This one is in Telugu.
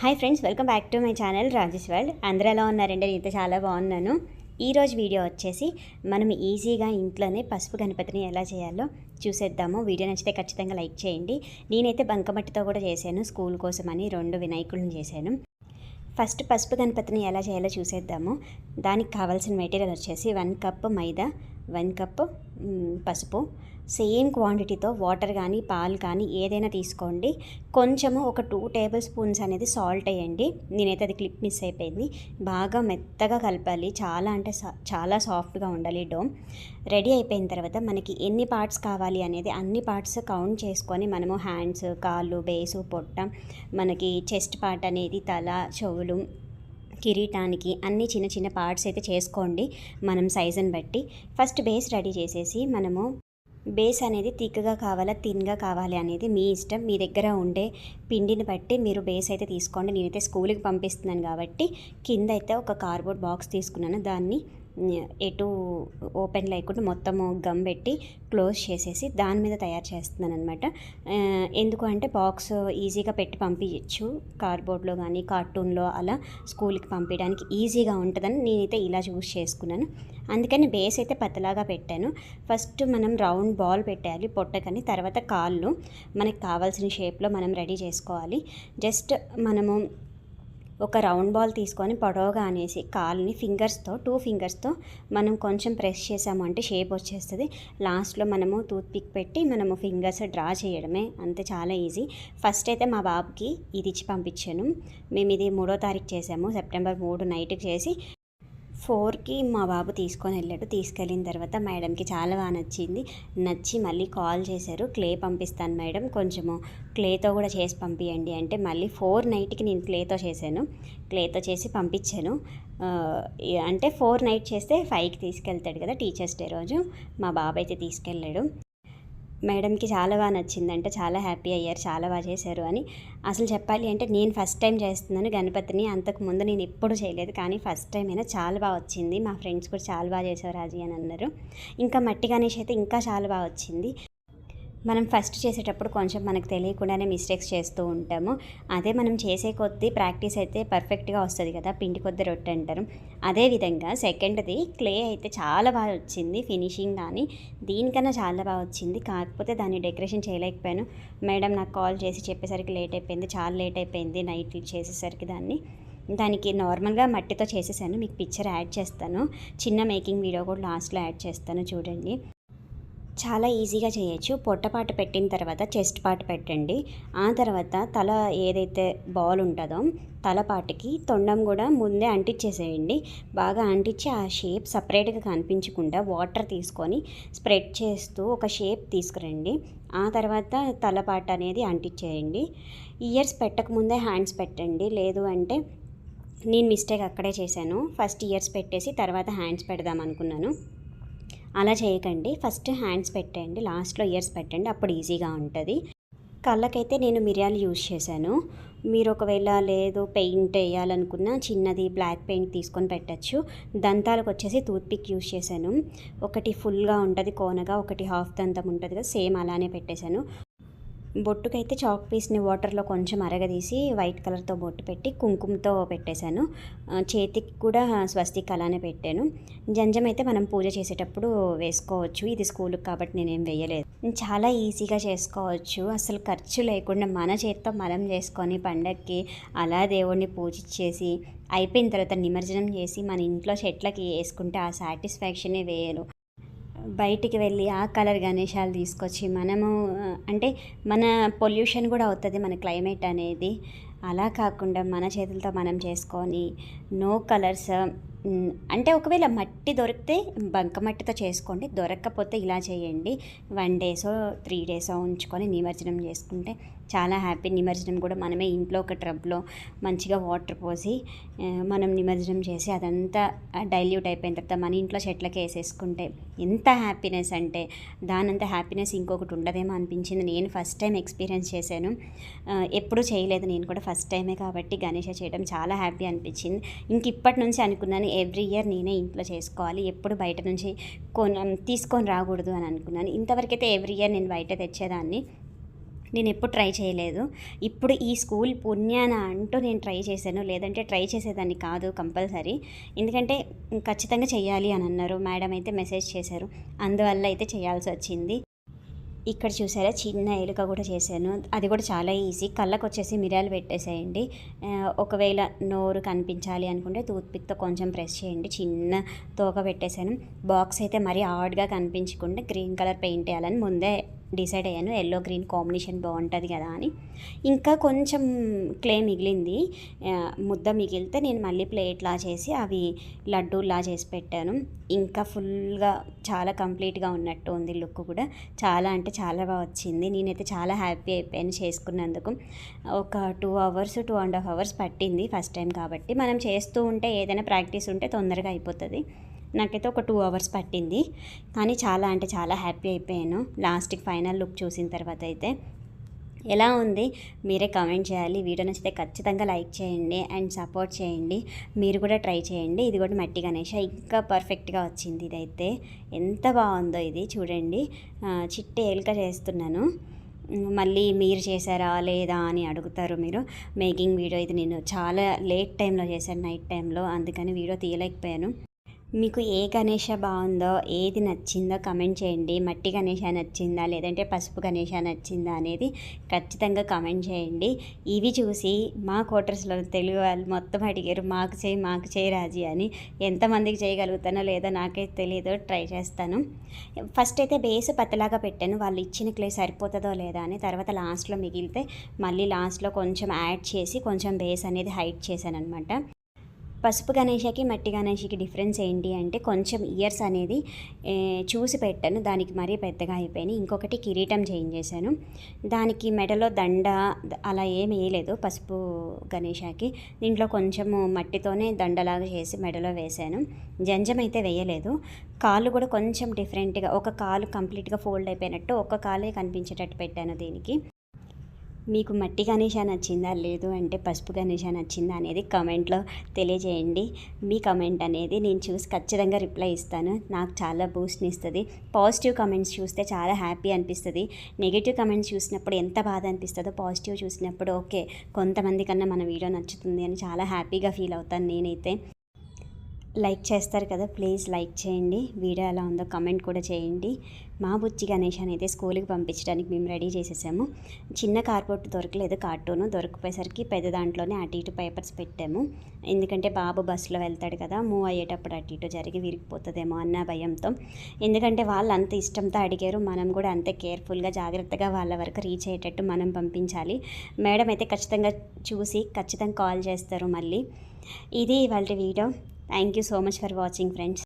Hi friends welcome back to my channel Rajesh world అందరూ ఎలా ఉన్నారంటే నేనైతే చాలా బాగున్నాను. ఈరోజు వీడియో వచ్చేసి మనం ఈజీగా ఇంట్లోనే పసుపు గణపతిని ఎలా చేయాలో చూసేద్దాము. వీడియో నచ్చితే ఖచ్చితంగా లైక్ చేయండి. నేనైతే బంకమట్టితో కూడా చేశాను. స్కూల్ కోసం అని రెండు వినాయకులను చేశాను. ఫస్ట్ పసుపు గణపతిని ఎలా చేయాలో చూసేద్దాము. దానికి కావాల్సిన మెటీరియల్ వచ్చేసి వన్ కప్ మైదా వన్ కప్ పసుపు సేమ్ క్వాంటిటీతో వాటర్ కానీ పాలు కానీ ఏదైనా తీసుకోండి. కొంచెము ఒక టూ టేబుల్ స్పూన్స్ అనేది సాల్ట్ వేయండి. నేనైతే అది క్లిప్ మిస్ అయిపోయింది. బాగా మెత్తగా కలపాలి. చాలా అంటే సా- చాలా సాఫ్ట్గా ఉండాలి డోమ్ రెడీ అయిపోయిన తర్వాత మనకి ఎన్ని పార్ట్స్ కావాలి అనేది అన్ని పార్ట్స్ కౌంట్ చేసుకొని మనము హ్యాండ్స్ కాళ్ళు బేసు పొట్ట మనకి చెస్ట్ పార్ట్ అనేది తల చెవులు కిరీటానికి అన్ని చిన్న చిన్న పార్ట్స్ అయితే చేసుకోండి. మనం సైజుని బట్టి. ఫస్ట్ బేస్ రెడీ చేసేసి మనము బేస్ అనేది తిక్కగా కావాలా థిన్గా కావాలి అనేది మీ ఇష్టం. మీ దగ్గర ఉండే పిండిని బట్టి మీరు బేస్ అయితే తీసుకోండి. నేనైతే స్కూల్కి పంపిస్తున్నాను కాబట్టి కింద అయితే ఒక కార్బోర్డ్ బాక్స్ తీసుకున్నాను. దాన్ని ఎటు ఓపెన్ లేకుండా మొత్తము గమ్ పెట్టి క్లోజ్ చేసేసి దాని మీద తయారు చేస్తున్నాను అనమాట ఎందుకు అంటే బాక్స్ ఈజీగా పెట్టి పంపించచ్చు. కార్డ్బోర్డ్లో కానీ కార్టూన్లో అలా స్కూల్కి పంపించడానికి ఈజీగా ఉంటుందని నేనైతే ఇలా చూస్ చేసుకున్నాను. అందుకని బేస్ అయితే పతలాగా పెట్టాను. ఫస్ట్ మనం రౌండ్ బాల్ పెట్టాలి పొట్టకని తర్వాత కాళ్ళు. మనకు కావాల్సిన షేప్లో మనం రెడీ చేసుకోవాలి. జస్ట్ మనము ఒక రౌండ్ బాల్ తీసుకొని పొడవుగా అనేసి కాల్ని ఫింగర్స్తో టూ ఫింగర్స్తో మనం కొంచెం ప్రెస్ చేసాము అంటే షేప్ వచ్చేస్తుంది. లాస్ట్లో మనము టూత్ పిక్ పెట్టి మనము ఫింగర్స్ డ్రా చేయడమే అంతే చాలా ఈజీ. ఫస్ట్ అయితే మా బాబుకి ఇది ఇచ్చి పంపించాను. మేము ఇది మూడో తారీఖు చేసాము. సెప్టెంబర్ మూడు నైట్కి చేసి ఫోర్కి మా బాబు తీసుకొని వెళ్ళాడు. తీసుకెళ్ళిన తర్వాత మేడంకి చాలా బాగా నచ్చింది. నచ్చి మళ్ళీ కాల్ చేశారు. క్లే పంపిస్తాను మేడం. కొంచెము క్లేతో కూడా చేసి పంపించండి అంటే మళ్ళీ ఫోర్ నైట్కి నేను క్లేతో చేశాను. క్లేతో చేసి పంపించాను. అంటే ఫోర్ నైట్ చేస్తే ఫైవ్కి తీసుకెళ్తాడు కదా టీచర్స్ డే రోజు. మా బాబు అయితే తీసుకెళ్ళాడు. మేడంకి చాలా బాగా నచ్చింది అంటే చాలా హ్యాపీ అయ్యారు చాలా బాగా చేశారు అని. అసలు చెప్పాలి అంటే నేను ఫస్ట్ టైం చేస్తున్నాను గణపతిని అంతకు ముందు నేను ఎప్పుడు చేయలేదు కానీ ఫస్ట్ టైం అయినా చాలా బాగా వచ్చింది. మా ఫ్రెండ్స్ కూడా చాలా బాగా చేశారు రాజీ అని అన్నారు. ఇంకా మట్టి గణేష్ అయితే ఇంకా చాలా బాగా వచ్చింది. మనం ఫస్ట్ చేసేటప్పుడు కొంచెం మనకు తెలియకుండానే మిస్టేక్స్ చేస్తూ ఉంటాము. అదే మనం చేసే కొద్దీ ప్రాక్టీస్ అయితే పర్ఫెక్ట్గా వస్తుంది కదా పిండి కొద్ది రొట్టె అంటారు. అదేవిధంగా సెకండ్ది క్లే అయితే చాలా బాగా వచ్చింది ఫినిషింగ్ కానీ దీనికన్నా చాలా బాగా వచ్చింది. కాకపోతే దాన్ని డెకరేషన్ చేయలేకపోయాను. మేడం నాకు కాల్ చేసి చెప్పేసరికి లేట్ అయిపోయింది చాలా లేట్ అయిపోయింది నైట్ చేసేసరికి దాన్ని. దానికి నార్మల్గా మట్టితో చేసేసాను మీకు పిక్చర్ యాడ్ చేస్తాను. చిన్న మేకింగ్ వీడియో కూడా లాస్ట్లో యాడ్ చేస్తాను చూడండి. చాలా ఈజీగా చేయొచ్చు. పొట్టపాటు పెట్టిన తర్వాత చెస్ట్ పాటు పెట్టండి. ఆ తర్వాత తల ఏదైతే బాల్ ఉంటుందో తలపాటికి తొండం కూడా ముందే అంటించేసేయండి. బాగా అంటించి ఆ షేప్ సపరేట్గా కనిపించకుండా వాటర్ తీసుకొని స్ప్రెడ్ చేస్తూ ఒక షేప్ తీసుకురండి. ఆ తర్వాత తలపాట అనేది అంటించేయండి. ఇయర్స్ పెట్టకముందే హ్యాండ్స్ పెట్టండి. లేదు అంటే నేను మిస్టేక్ అక్కడే చేశాను. ఫస్ట్ ఇయర్స్ పెట్టేసి తర్వాత హ్యాండ్స్ పెడదాం అనుకున్నాను. అలా చేయకండి. ఫస్ట్ హ్యాండ్స్ పెట్టండి. లాస్ట్లో ఇయర్స్ పెట్టండి. అప్పుడు ఈజీగా ఉంటుంది. కళ్ళకైతే నేను మిరియాలు యూజ్ చేశాను. మీరు ఒకవేళ లేదు పెయింట్ వేయాలనుకున్న చిన్నది బ్లాక్ పెయింట్ తీసుకొని పెట్టచ్చు. దంతాలకు వచ్చేసి టూత్పిక్ యూజ్ చేశాను. ఒకటి ఫుల్గా ఉంటుంది కోనగా ఒకటి హాఫ్ దంతం ఉంటుంది కదా సేమ్ అలానే పెట్టేశాను. బొట్టుకైతే చాక్ పీస్ని వాటర్లో కొంచెం అరగదీసి వైట్ కలర్తో బొట్టు పెట్టి కుంకుమతో పెట్టేశాను. చేతికి కూడా స్వస్తిక్ అలానే పెట్టాను. జంజం అయితే మనం పూజ చేసేటప్పుడు వేసుకోవచ్చు. ఇది స్కూల్కి కాబట్టి నేనేం వేయలేదు. చాలా ఈజీగా చేసుకోవచ్చు. అసలు ఖర్చు లేకుండా మన చేతితో మనం చేసుకొని పండక్కి అలా దేవుణ్ణి పూజించేసి అయిపోయిన తర్వాత నిమజ్జనం చేసి మన ఇంట్లో చెట్లకి వేసుకుంటే ఆ సాటిస్ఫాక్షనే వేయరు బయటికి వెళ్ళి ఆ కలర్ గణేశాలు తీసుకొచ్చి మనము అంటే మన పొల్యూషన్ కూడా అవుతుంది మన క్లైమేట్ అనేది. అలా కాకుండా మన చేతులతో మనం చేసుకొని నో కలర్స్ అంటే ఒకవేళ మట్టి దొరికితే బంకమట్టితో చేసుకోండి దొరక్కపోతే ఇలా చేయండి. వన్ డేసో త్రీ డేసో ఉంచుకొని నిమజ్జనం చేసుకుంటే చాలా హ్యాపీ నిమజ్జనం కూడా మనమే ఇంట్లో ఒక ట్రబ్లో మంచిగా వాటర్ పోసి మనం నిమజ్జనం చేసి అదంతా డైల్యూట్ అయిపోయిన తర్వాత మన ఇంట్లో చెట్లకి వేసేసుకుంటే ఎంత హ్యాపీనెస్ అంటే దానంత హ్యాపీనెస్ ఇంకొకటి ఉండదేమో అనిపించింది. నేను ఫస్ట్ టైం ఎక్స్పీరియన్స్ చేశాను. ఎప్పుడూ చేయలేదు నేను కూడా ఫస్ట్ టైమే కాబట్టి గణేష చేయడం చాలా హ్యాపీ అనిపించింది. ఇంక ఇప్పటి నుంచి అనుకున్నాను ఎవ్రీ ఇయర్ నేనే ఇంట్లో చేసుకోవాలి. ఎప్పుడు బయట నుంచి కొన తీసుకొని రాకూడదు అని అనుకున్నాను. ఇంతవరకైతే ఎవ్రీ ఇయర్ నేను బయట తెచ్చేదాన్ని. నేను ఎప్పుడు ట్రై చేయలేదు. ఇప్పుడు ఈ స్కూల్ పుణ్యాన అంటూ నేను ట్రై చేశాను. లేదంటే ట్రై చేసేదాన్ని కాదు కంపల్సరీ. ఎందుకంటే ఖచ్చితంగా చేయాలి అని అన్నారు. మేడం అయితే మెసేజ్ చేశారు. అందువల్ల అయితే చేయాల్సి వచ్చింది. ఇక్కడ చూసారా? చిన్న ఎలుక కూడా చేశాను. అది కూడా చాలా ఈజీ. కళ్ళకు వచ్చేసి మిరియాలు పెట్టేసేయండి. ఒకవేళ నోరు కనిపించాలి అనుకుంటే టూత్పిక్తో కొంచెం ప్రెస్ చేయండి. చిన్న తోక పెట్టేశాను. బాక్స్ అయితే మరీ ఆడ్గా కనిపించకుండా గ్రీన్ కలర్ పెయింట్ వేయాలని ముందే డిసైడ్ అయ్యాను. ఎల్లో గ్రీన్ కాంబినేషన్ బాగుంటుంది కదా అని. ఇంకా కొంచెం క్లే మిగిలింది. ముద్ద మిగిలితే నేను మళ్ళీ ప్లేట్లా చేసి అవి లడ్డూలా చేసి పెట్టాను. ఇంకా ఫుల్గా చాలా కంప్లీట్గా ఉన్నట్టు ఉంది లుక్ కూడా. చాలా అంటే చాలా బాగా వచ్చింది. నేనైతే చాలా హ్యాపీ అయిపోయాను చేసుకున్నందుకు. ఒక two hours two and half hours పట్టింది ఫస్ట్ టైం కాబట్టి. మనం చేస్తూ ఉంటే ఏదైనా ప్రాక్టీస్ ఉంటే తొందరగా అయిపోతుంది. నాకైతే ఒక టూ అవర్స్ పట్టింది. కానీ చాలా అంటే చాలా హ్యాపీ అయిపోయాను. లాస్ట్కి ఫైనల్ లుక్ చూసిన తర్వాత అయితే. ఎలా ఉంది? మీరే కామెంట్ చేయాలి. వీడియో నచ్చితే ఖచ్చితంగా లైక్ చేయండి అండ్ సపోర్ట్ చేయండి. మీరు కూడా ట్రై చేయండి. ఇది కూడా మట్టి గణేష. ఇంకా పర్ఫెక్ట్గా వచ్చింది ఇదైతే. ఎంత బాగుందో ఇది చూడండి. చిట్టే చిట్టి ఏలిక చేస్తున్నాను. మళ్ళీ మీరు చేశారా లేదా అని అడుగుతారు మీరు. మేకింగ్ వీడియో ఇది నేను చాలా లేట్ టైంలో చేశాను నైట్ టైంలో. అందుకని వీడియో తీయలేకపోయాను. మీకు ఏ గణేష బాగుందో ఏది నచ్చిందో కమెంట్ చేయండి. మట్టి గణేష నచ్చిందా లేదంటే పసుపు గణేష నచ్చిందా అనేది ఖచ్చితంగా కమెంట్ చేయండి. ఇవి చూసి మా క్వార్టర్స్లో తెలుగు వాళ్ళు మొత్తం అడిగారు మాకు చేయి మాకు చేయి రాజీ అని. ఎంతమందికి చేయగలుగుతానో లేదో నాకైతే తెలియదో ట్రై చేస్తాను. ఫస్ట్ అయితే బేస్ పత్తలాగా పెట్టాను. వాళ్ళు ఇచ్చిన క్లే సరిపోతుందో లేదా అని. తర్వాత లాస్ట్లో మిగిలితే మళ్ళీ లాస్ట్లో కొంచెం యాడ్ చేసి కొంచెం బేస్ అనేది హైట్ చేశాను అనమాట పసుపు గణేషకి మట్టి గణేషకి డిఫరెన్స్ ఏంటి అంటే కొంచెం ఇయర్స్ అనేది చూసి పెట్టాను. దానికి మరీ పెద్దగా అయిపోయినాయి. ఇంకొకటి కిరీటం చేంజ్ చేశాను. దానికి మెడలో దండ అలా ఏమి వేయలేదు పసుపు గణేషకి. దీంట్లో కొంచెము మట్టితోనే దండలాగా చేసి మెడలో వేశాను. జంజం అయితే వేయలేదు. కాళ్ళు కూడా కొంచెం డిఫరెంట్గా ఒక కాలు కంప్లీట్గా ఫోల్డ్ అయిపోయినట్టు ఒక కాలే కనిపించేటట్టు పెట్టాను దీనికి. మీకు మట్టి గణేష నచ్చిందా? లేదు అంటే పసుపు గణేష నచ్చిందా అనేది కమెంట్లో తెలియజేయండి. మీ కమెంట్ అనేది నేను చూసి ఖచ్చితంగా రిప్లై ఇస్తాను. నాకు చాలా బూస్ట్ని ఇస్తుంది. పాజిటివ్ కమెంట్స్ చూస్తే చాలా హ్యాపీ అనిపిస్తుంది. నెగిటివ్ కమెంట్స్ చూసినప్పుడు ఎంత బాధ అనిపిస్తుందో పాజిటివ్ చూసినప్పుడు ఓకే కొంతమంది కన్నా మన వీడియో నచ్చుతుంది అని చాలా హ్యాపీగా ఫీల్ అవుతాను నేనైతే. లైక్ చేస్తారు కదా ప్లీజ్ లైక్ చేయండి. వీడియో ఎలా ఉందో కమెంట్ కూడా చేయండి. మా బుచ్చి గణేష్ అయితే స్కూల్కి పంపించడానికి మేము రెడీ చేసేసాము. చిన్న కార్పోర్ట్ దొరకలేదు కార్టూను దొరికిపోయేసరికి పెద్ద దాంట్లోనే అటు ఇటు పేపర్స్ పెట్టాము. ఎందుకంటే బాబు బస్సులో వెళ్తాడు కదా మూవ్ అయ్యేటప్పుడు అటు ఇటు జరిగి విరిగిపోతుందేమో అన్న భయంతో. ఎందుకంటే వాళ్ళు అంత ఇష్టంతో అడిగారు మనం కూడా అంతే కేర్ఫుల్గా జాగ్రత్తగా వాళ్ళ వరకు రీచ్ అయ్యేటట్టు మనం పంపించాలి. మేడం అయితే ఖచ్చితంగా చూసి ఖచ్చితంగా కాల్ చేస్తారు మళ్ళీ. ఇది వాళ్ళ video. Thank you so much for watching friends